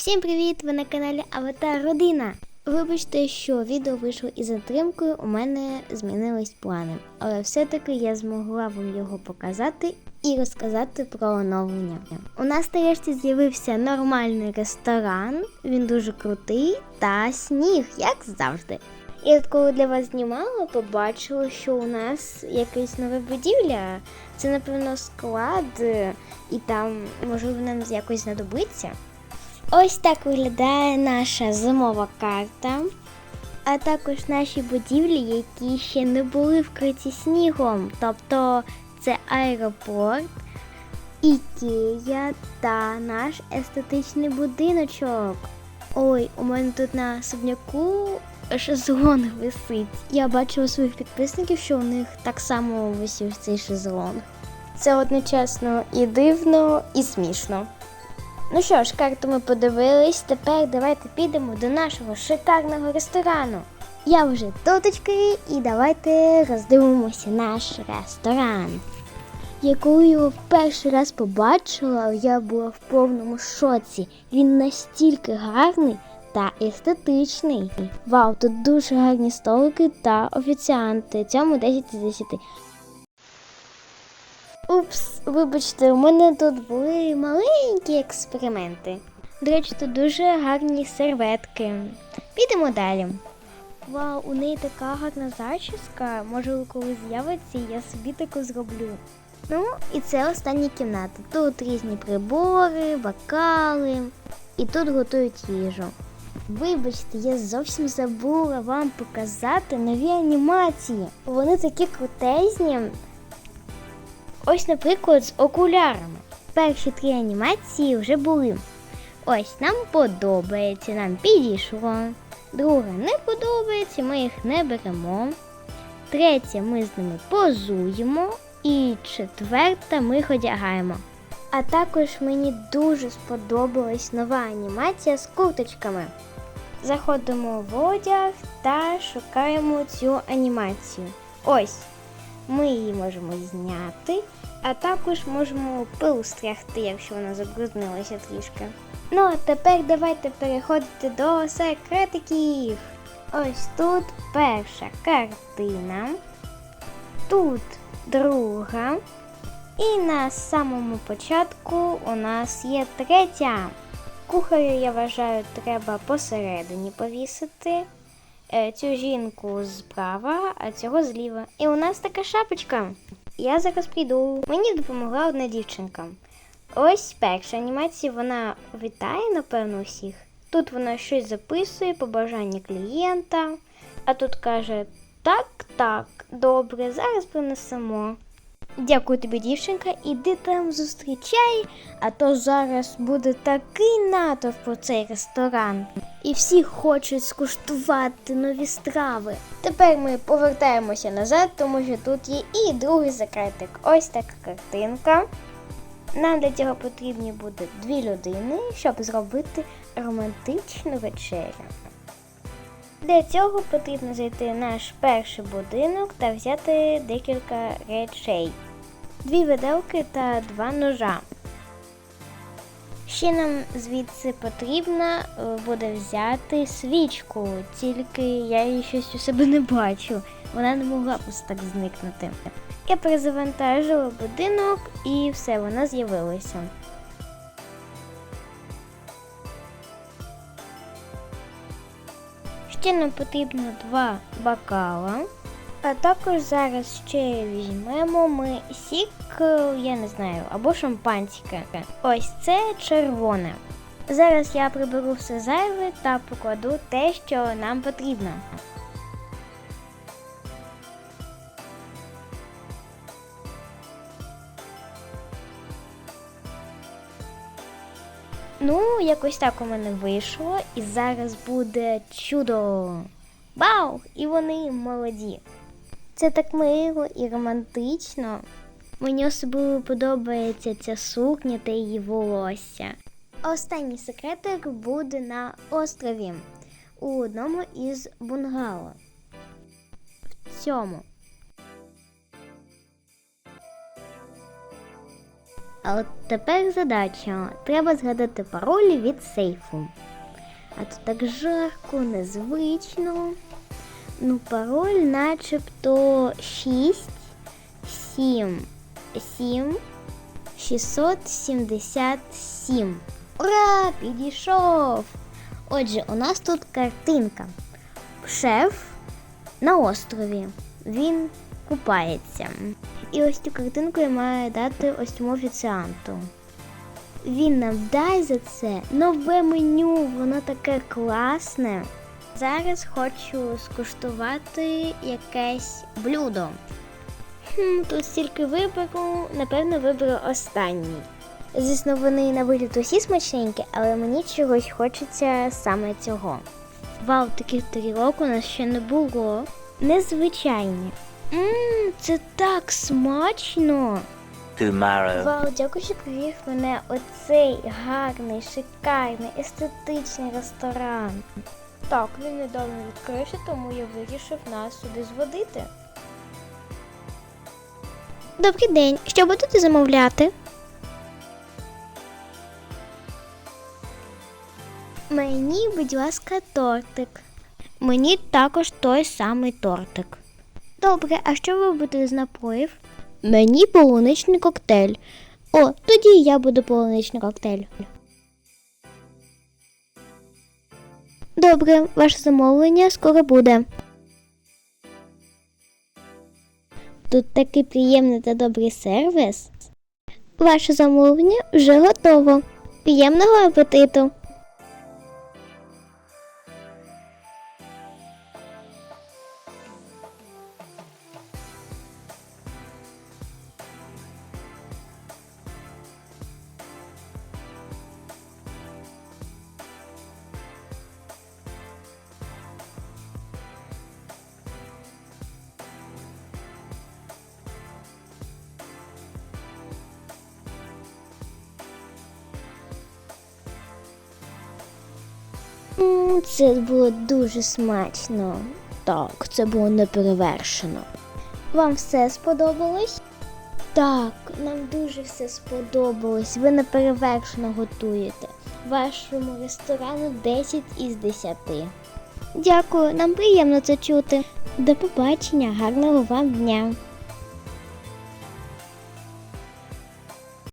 Всім привіт! Ви на каналі Аватар Родина. Вибачте, що відео вийшло із затримкою, у мене змінились плани. Але все-таки я змогла вам його показати і розказати про оновлення. У нас нарешті з'явився нормальний ресторан, він дуже крутий та сніг, як завжди. І от коли для вас знімала, побачила, що у нас якась нова будівля. Це, напевно, склад, і там, можливо, нам якось знадобиться. Ось так виглядає наша зимова карта, а також наші будівлі, які ще не були вкриті снігом. Тобто це аеропорт, Ікея та наш естетичний будиночок. Ой, у мене тут на особняку шезлонг висить. Я бачила своїх підписників, що у них так само висів цей шезлонг. Це одночасно і дивно, і смішно. Ну що ж, карту ми подивились. Тепер давайте підемо до нашого шикарного ресторану. Я вже тоточки, і давайте роздивимося наш ресторан. Я його перший раз побачила, я була в повному шоці. Він настільки гарний та естетичний. Вау, тут дуже гарні столики та офіціанти. Цьому 10 з 10. Упс, вибачте, у мене тут були маленькі експерименти. До речі, тут дуже гарні серветки. Підемо далі. Вау, у неї така гарна зачіска. Може, коли з'явиться, я собі таку зроблю. Ну, і це остання кімната. Тут різні прибори, бокали. І тут готують їжу. Вибачте, я зовсім забула вам показати нові анімації. Вони такі крутезні. Ось, наприклад, з окулярами. Перші три анімації вже були. Ось нам подобається, нам підійшло. Друге не подобається, ми їх не беремо. Третє ми з ними позуємо. І четверта ми їх одягаємо. А також мені дуже сподобалась нова анімація з курточками. Заходимо в одяг та шукаємо цю анімацію. Ось. Ми її можемо зняти, а також можемо пил стряхти, якщо вона забруднилася трішки. Ну, а тепер давайте переходити до секретиків. Ось тут перша картина, тут друга. І на самому початку у нас є третя. Кухарю, я вважаю, треба посередині повісити. Е, Цю жінку справа, а цього зліва. І у нас така шапочка. Я зараз прийду. Мені допомогла одна дівчинка. Ось перша анімація, вона вітає, напевно, усіх. Тут вона щось записує, побажання клієнта, а тут каже: так, так, добре, зараз принесемо. Дякую тобі, дівчинка, іди там зустрічай, а то зараз буде такий натовп про цей ресторан. І всі хочуть скуштувати нові страви. Тепер ми повертаємося назад, тому що тут є і другий секретик. Ось така картинка. Нам для цього потрібні буде дві людини, щоб зробити романтичну вечерю. Для цього потрібно зайти в наш перший будинок та взяти декілька речей. Дві виделки та два ножа. Ще нам звідси потрібно е, буде взяти свічку, тільки я її щось у себе не бачу. Вона не могла просто так зникнути. Я перезавантажила будинок і все, вона з'явилася. Ще нам потрібно два бокала. А також зараз ще візьмемо ми сік, я не знаю, або шампанське. Ось це червоне. Зараз я приберу все зайве та покладу те, що нам потрібно. Ну, якось так у мене вийшло, і зараз буде чудо. Вау! І вони молоді. Це так мило і романтично. Мені особливо подобається ця сукня та її волосся. Останній секретик буде на острові у одному із бунгало. В цьому. А от тепер задача. Треба згадати пароль від сейфу. А тут так жарко, незвично. Ну, пароль начебто 6, 7, 7, 677. Ура! Підійшов! Отже, у нас тут картинка. Шеф на острові. Він купається. І ось цю картинку я маю дати ось цьому офіціанту. Він нам дасть за це нове меню, воно таке класне. Зараз хочу скуштувати якесь блюдо. Хм, тут стільки вибору, напевно, виберу останній. Звісно, вони на вигляд усі смачненькі, але мені чогось хочеться саме цього. Вау, таких тарілок у нас ще не було. Незвичайні. Ммм, це так смачно! tomorrow. Вау, дякую, що привів мене оцей гарний, шикарний, естетичний ресторан. Так, він недавно відкрився, тому я вирішив нас сюди зводити. Добрий день. Що будете замовляти? Мені, будь ласка, тортик. Мені також той самий тортик. Добре, а що ви будете з напоїв? Мені полуничний коктейль. О, тоді я буду полуничний коктейль. Добре, ваше замовлення скоро буде. Тут такий приємний та добрий сервіс. Ваше замовлення вже готово. Приємного апетиту! Це було дуже смачно. Так, це було неперевершено. Вам все сподобалось? Так, нам дуже все сподобалось. Ви неперевершено готуєте. Вашому ресторану 10 із 10. Дякую, нам приємно це чути. До побачення, гарного вам дня.